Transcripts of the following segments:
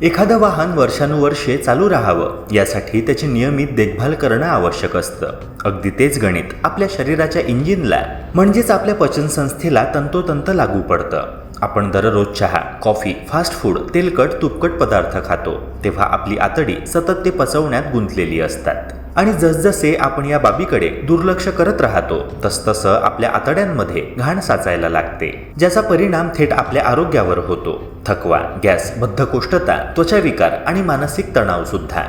एखादं वाहन वर्षानुवर्षे चालू राहावं यासाठी त्याची नियमित देखभाल करणं आवश्यक असतं. अगदी तेच गणित आपल्या शरीराच्या इंजिनला म्हणजेच आपल्या पचनसंस्थेला तंतोतंत लागू पडतं. आपण दररोज चहा कॉफी फास्ट फूड तेलकट तुपकट पदार्थ खातो तेव्हा आपली आतडी सतत ते पचवण्यात गुंतलेली असतात. आणि जसजसे आपण या बाबीकडे दुर्लक्ष करत राहतो तसतसं आपल्या आतड्यांमध्ये घाण साचायला लागते ज्याचा परिणाम थेट आपल्या आरोग्यावर होतो. थकवा गॅस बद्धकोष्ठता त्वचाविकार आणि मानसिक तणाव सुद्धा.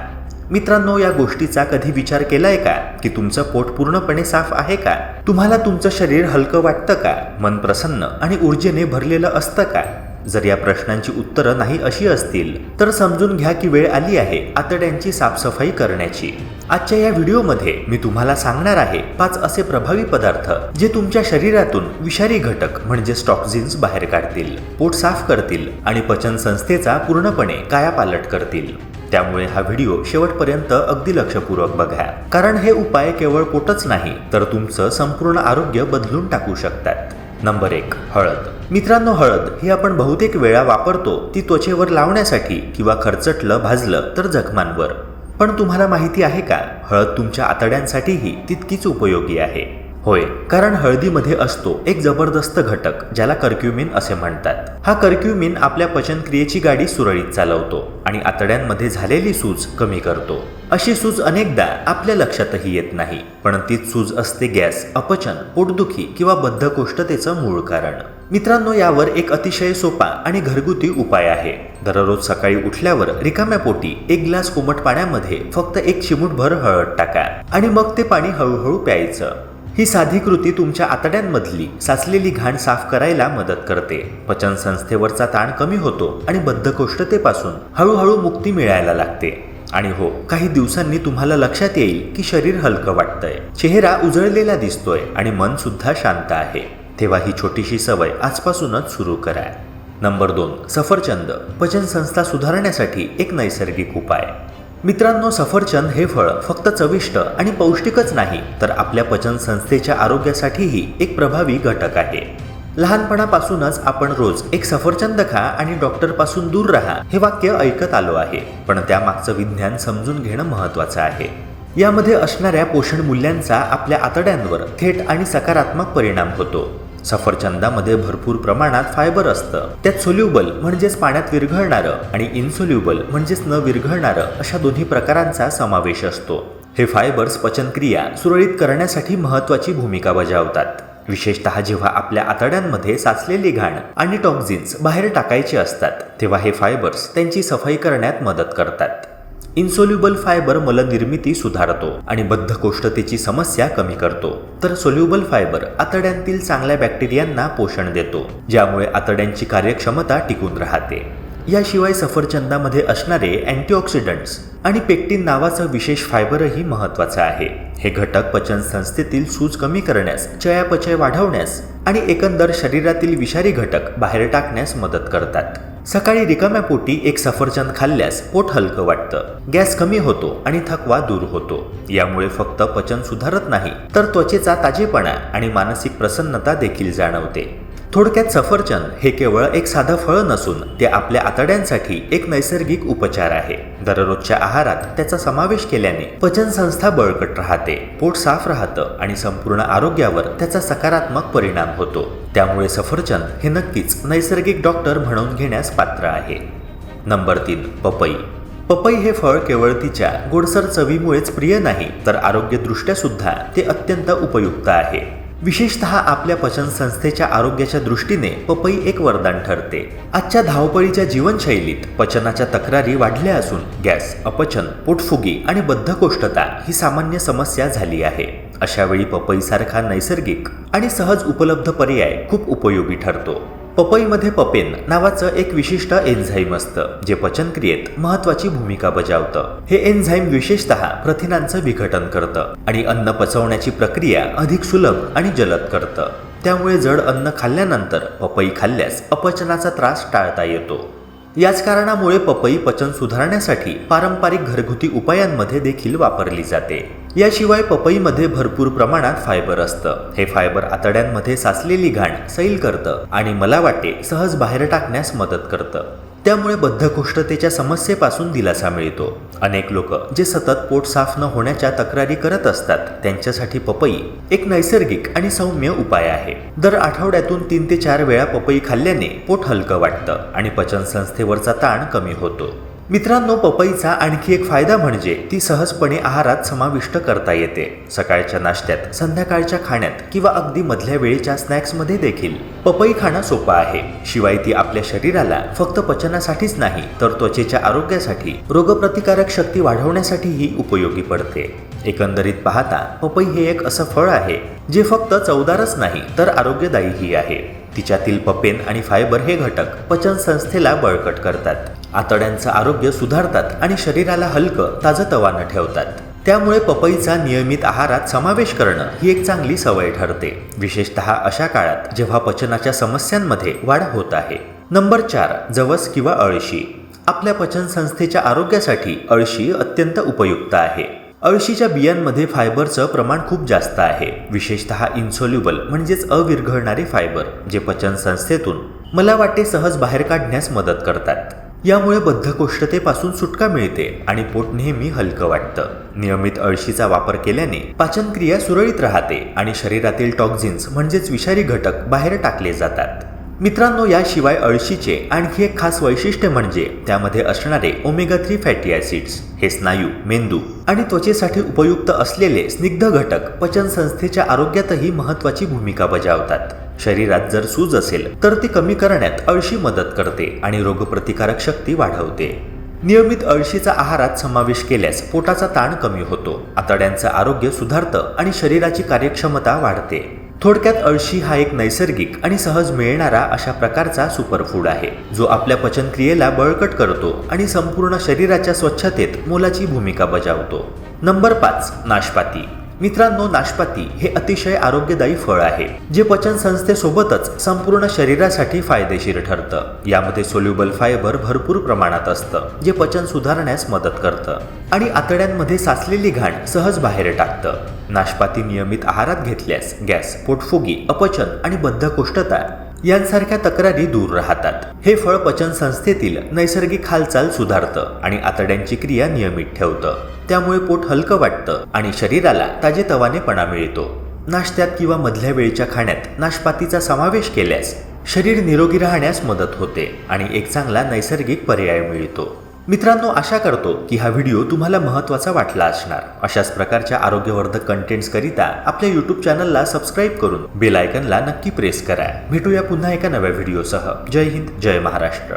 मित्रांनो या गोष्टीचा कधी विचार केलाय का? की तुमचं पोट पूर्णपणे साफ आहे का? तुम्हाला तुमचं शरीर हलकं वाटतं का? मन प्रसन्न आणि ऊर्जेने भरलेलं असतं का? जर या प्रश्नांची उत्तरं नाही अशी असतील तर समजून घ्या की वेळ आली आहे आतड्यांची साफसफाई करण्याची. आजच्या या व्हिडिओमध्ये मी तुम्हाला सांगणार आहे पाच असे प्रभावी पदार्थ जे तुमच्या शरीरातून विषारी घटक म्हणजे स्टॉक्झिन्स बाहेर काढतील पोट साफ करतील आणि पचन संस्थेचा पूर्णपणे कायापालट करतील. त्यामुळे हा व्हिडिओ शेवटपर्यंत अगदी लक्षपूर्वक बघा. कारण हे उपाय केवळ पोटच नाही तर तुमचं संपूर्ण आरोग्य बदलून टाकू शकतात. नंबर एक हळद. मित्रांनो हळद ही आपण बहुतेक वेळा वापरतो. ती त्वचेवर लावण्यासाठी किंवा खरचटलं भाजलं तर जखमांवर. पण तुम्हाला माहिती आहे का? हळद तुमच्या आतड्यांसाठीही तितकीच उपयोगी आहे. होय कारण हळदीमध्ये असतो एक जबरदस्त घटक ज्याला कर्क्युमिन असे म्हणतात. हा कर्क्युमिन आपल्या पचनक्रियेची गाडी सुरळीत चालवतो आणि आतड्यांमध्ये झालेली सूज कमी करतो. अशी सूज अनेकदा आपल्या लक्षातही येत नाही पण तीच सूज असते गॅस अपचन पोटदुखी किंवा बद्धकोष्ठतेचं मूळ कारण. मित्रांनो यावर एक अतिशय सोपा आणि घरगुती उपाय आहे. दररोज सकाळी उठल्यावर रिकाम्या पोटी एक ग्लास कोमट पाण्यामध्ये फक्त एक चिमूटभर हळद टाका आणि मग ते पाणी हळूहळू प्यायचं. ही साधी कृती तुमच्या आतड्यांमधली साचलेली घाण साफ करायला मदत करते. पचन संस्थेवरचा ताण कमी होतो आणि बद्धकोष्ठतेपासून हळूहळू मुक्ती मिळायला लागते. आणि हो काही दिवसांनी तुम्हाला लक्षात येईल की शरीर हलकं वाटतंय. चेहरा उजळलेला दिसतोय आणि मन सुद्धा शांत आहे. तेव्हा ही छोटीशी सवय आजपासूनच सुरू करा नंबर दोन सफरचंद. पचन संस्था सुधारण्यासाठी एक नैसर्गिक उपाय. मित्रांनो सफरचंद हे फळ फक्त चविष्ट आणि पौष्टिकच नाही तर आपल्या पचन संस्थेच्या आरोग्यासाठीही एक प्रभावी घटक आहे. लहानपणापासूनच आपण रोज एक सफरचंद खा आणि डॉक्टरपासून दूर राहा हे वाक्य ऐकत आलो आहे पण त्यामागचं विज्ञान समजून घेणं महत्वाचं आहे. यामध्ये असणाऱ्या पोषण मूल्यांचा आपल्या आतड्यांवर थेट आणि सकारात्मक परिणाम होतो. सफरचंदामध्ये भरपूर प्रमाणात फायबर असतं. त्यात सोल्युबल म्हणजेच पाण्यात विरघळणारं आणि इन्सोल्युबल म्हणजेच न विरघळणारं अशा दोन्ही प्रकारांचा समावेश असतो. हे फायबर्स पचनक्रिया सुरळीत करण्यासाठी महत्वाची भूमिका बजावतात. विशेषतः जेव्हा आपल्या आतड्यांमध्ये साचलेली घाण आणि टॉक्झिन्स बाहेर टाकायचे असतात तेव्हा हे फायबर्स त्यांची सफाई करण्यात मदत करतात. इन्सोल्युबल फायबर मलनिर्मिती सुधारतो आणि बद्धकोष्ठतेची समस्या कमी करतो. तर सोल्युबल फायबर आतड्यांतील चांगल्या बॅक्टेरियांना पोषण देतो ज्यामुळे आतड्यांची कार्यक्षमता टिकून राहते. याशिवाय सफरचंदामध्ये असणारे अँटीऑक्सिडंट्स आणि पेक्टिन नावाचं विशेष फायबरही महत्वाचं आहे. हे घटक पचन संस्थेतील सूज कमी करण्यास चयापचय वाढवण्यास आणि एकंदर शरीरातील विषारी घटक बाहेर टाकण्यास मदत करतात. सकाळी रिकाम्या पोटी एक सफरचंद खाल्ल्यास पोट हलकं वाटतं. गॅस कमी होतो आणि थकवा दूर होतो. यामुळे फक्त पचन सुधारत नाही तर त्वचेचा ताजेपणा आणि मानसिक प्रसन्नता देखील जाणवते. थोडक्यात सफरचंद हे केवळ एक साधं फळ नसून ते आपल्या आतड्यांसाठी एक नैसर्गिक उपचार आहे. दररोजच्या आहारात त्याचा समावेश केल्याने पचन संस्था बळकट राहते पोट साफ राहतं आणि संपूर्ण आरोग्यावर त्याचा सकारात्मक परिणाम होतो. त्यामुळे सफरचंद हे नक्कीच नैसर्गिक डॉक्टर म्हणून घेण्यास पात्र आहे. नंबर तीन पपई. पपई हे फळ केवळ तिच्या गोडसर चवीमुळेच प्रिय नाही तर आरोग्यदृष्ट्या सुद्धा ते अत्यंत उपयुक्त आहे. विशेषतः आपल्या पचन संस्थेच्या आरोग्याच्या दृष्टीने पपई एक वरदान ठरते. आजच्या धावपळीच्या जीवनशैलीत पचनाच्या तक्रारी वाढल्या असून गॅस अपचन पोटफुगी आणि बद्धकोष्ठता ही सामान्य समस्या झाली आहे. अशावेळी पपईसारखा नैसर्गिक आणि सहज उपलब्ध पर्याय खूप उपयोगी ठरतो. पपईमध्ये पपेन नावाचं एक विशिष्ट एन्झाईम असतं जे पचनक्रियेत महत्वाची भूमिका बजावतं. हे एन्झाईम विशेषतः प्रथिनांचं विघटन करतं आणि अन्न पचवण्याची प्रक्रिया अधिक सुलभ आणि जलद करतं. त्यामुळे जड अन्न खाल्ल्यानंतर पपई खाल्ल्यास अपचनाचा त्रास टाळता येतो. याच कारणामुळे पपई पचन सुधारण्यासाठी पारंपरिक घरगुती उपायांमध्ये देखील वापरली जाते. याशिवाय पपईमध्ये भरपूर प्रमाणात फायबर असतं. हे फायबर आतड्यांमध्ये साचलेली घाण सैल करतं आणि मला वाटे सहज बाहेर टाकण्यास मदत करतं. त्यामुळे बद्धकोष्ठतेच्या समस्येपासून दिलासा मिळतो. अनेक लोक जे सतत पोट साफ न होण्याच्या तक्रारी करत असतात त्यांच्यासाठी पपई एक नैसर्गिक आणि सौम्य उपाय आहे. दर आठवड्यातून तीन ते चार वेळा पपई खाल्ल्याने पोट हलकं वाटतं आणि पचनसंस्थेवरचा ताण कमी होतो. मित्रांनो पपईचा आणखी एक फायदा म्हणजे ती सहजपणे आहारात समाविष्ट करता येते. सकाळच्या नाश्त्यात संध्याकाळच्या खाण्यात किंवा अगदी मधल्या वेळेच्या स्नॅक्समध्ये देखील. पपई खाणं सोपं आहे. शिवाय ती आपल्या शरीराला फक्त पचनासाठीच नाही तर त्वचेच्या आरोग्यासाठी रोगप्रतिकारक शक्ती वाढवण्यासाठीही उपयोगी पडते. एकंदरीत पाहता पपई हे एक असं फळ आहे जे फक्त चवदारच नाही तर आरोग्यदायीही आहे. तिच्यातील पपेन आणि फायबर हे घटक पचन संस्थेला बळकट करतात. आतड्यांचं आरोग्य सुधारतात आणि शरीराला हलकं ताजतवानं ठेवतात. त्यामुळे पपईचा नियमित आहारात समावेश करणं ही एक चांगली सवय ठरते. विशेषतः अशा काळात जेव्हा पचनाच्या समस्यांमध्ये वाढ होत आहे. नंबर चार जवस किंवा अळशी. आपल्या पचन संस्थेच्या आरोग्यासाठी अळशी अत्यंत उपयुक्त आहे. अळशीच्या बियांमध्ये फायबरचं प्रमाण खूप जास्त आहे. विशेषतः इन्सोल्युबल म्हणजेच अविरघळणारे फायबर जे पचन संस्थेतून मला वाटते सहज बाहेर काढण्यास मदत करतात. यामुळे बद्धकोष्ठतेपासून सुटका मिळते आणि पोट नेहमी हलकं वाटतं. नियमित अळशीचा वापर केल्याने पाचनक्रिया सुरळीत राहते आणि शरीरातील टॉक्झिन्स म्हणजेच विषारी घटक बाहेर टाकले जातात. मित्रांनो याशिवाय अळशीचे आणखी एक खास वैशिष्ट्य म्हणजे त्यामध्ये असणारे ओमेगा थ्री फॅटी ॲसिड्स हे स्नायू मेंदू आणि त्वचेसाठी उपयुक्त असलेले स्निग्ध घटक पचन संस्थेच्या आरोग्यातही महत्वाची भूमिका बजावतात. शरीरात जर सूज असेल तर ती कमी करण्यात अळशी मदत करते आणि रोगप्रतिकारक शक्ती वाढवते. नियमित अळशीचा आहारात समावेश केल्यास पोटाचा ताण कमी होतो आतड्यांचं आरोग्य सुधारतं आणि शरीराची कार्यक्षमता वाढते. थोडक्यात अळशी हा एक नैसर्गिक आणि सहज मिळणारा अशा प्रकारचा सुपरफूड आहे जो आपल्या पचनक्रियेला बळकट करतो आणि संपूर्ण शरीराच्या स्वच्छतेत मोलाची भूमिका बजावतो. नंबर पाच नाशपाती. मित्रांनो नाशपाती हे अतिशय आरोग्यदायी फळ आहे जे पचन संस्थेसोबतच संपूर्ण शरीरासाठी फायदेशीर ठरतं. यामध्ये सोल्युबल फायबर भरपूर प्रमाणात असतं जे पचन सुधारण्यास मदत करतं आणि आतड्यांमध्ये साचलेली घाण सहज बाहेर टाकतं. नाशपाती नियमित आहारात घेतल्यास गॅस पोटफुगी अपचन आणि बद्धकोष्ठता यांसारख्या तक्रारी दूर राहतात. हे फळ पचन संस्थेतील नैसर्गिक हालचाल सुधारतं आणि आतड्यांची क्रिया नियमित ठेवतं. त्यामुळे पोट हलकं वाटतं आणि शरीराला ताजेतवानेपणा मिळतो. नाश्त्यात किंवा मधल्या वेळच्या खाण्यात नाशपातीचा समावेश केल्यास शरीर निरोगी राहण्यास मदत होते आणि एक चांगला नैसर्गिक पर्याय मिळतो. मित्रांनो आशा करतो की हा व्हिडिओ तुम्हाला महत्त्वाचा वाटला असणार. अशाच प्रकारच्या आरोग्यवर्धक कंटेंट्सकरिता आपल्या यूट्यूब चॅनलला सबस्क्राईब करून बेल आयकनला नक्की प्रेस करा. भेटूया पुन्हा एका नव्या व्हिडिओसह. जय हिंद जय महाराष्ट्र.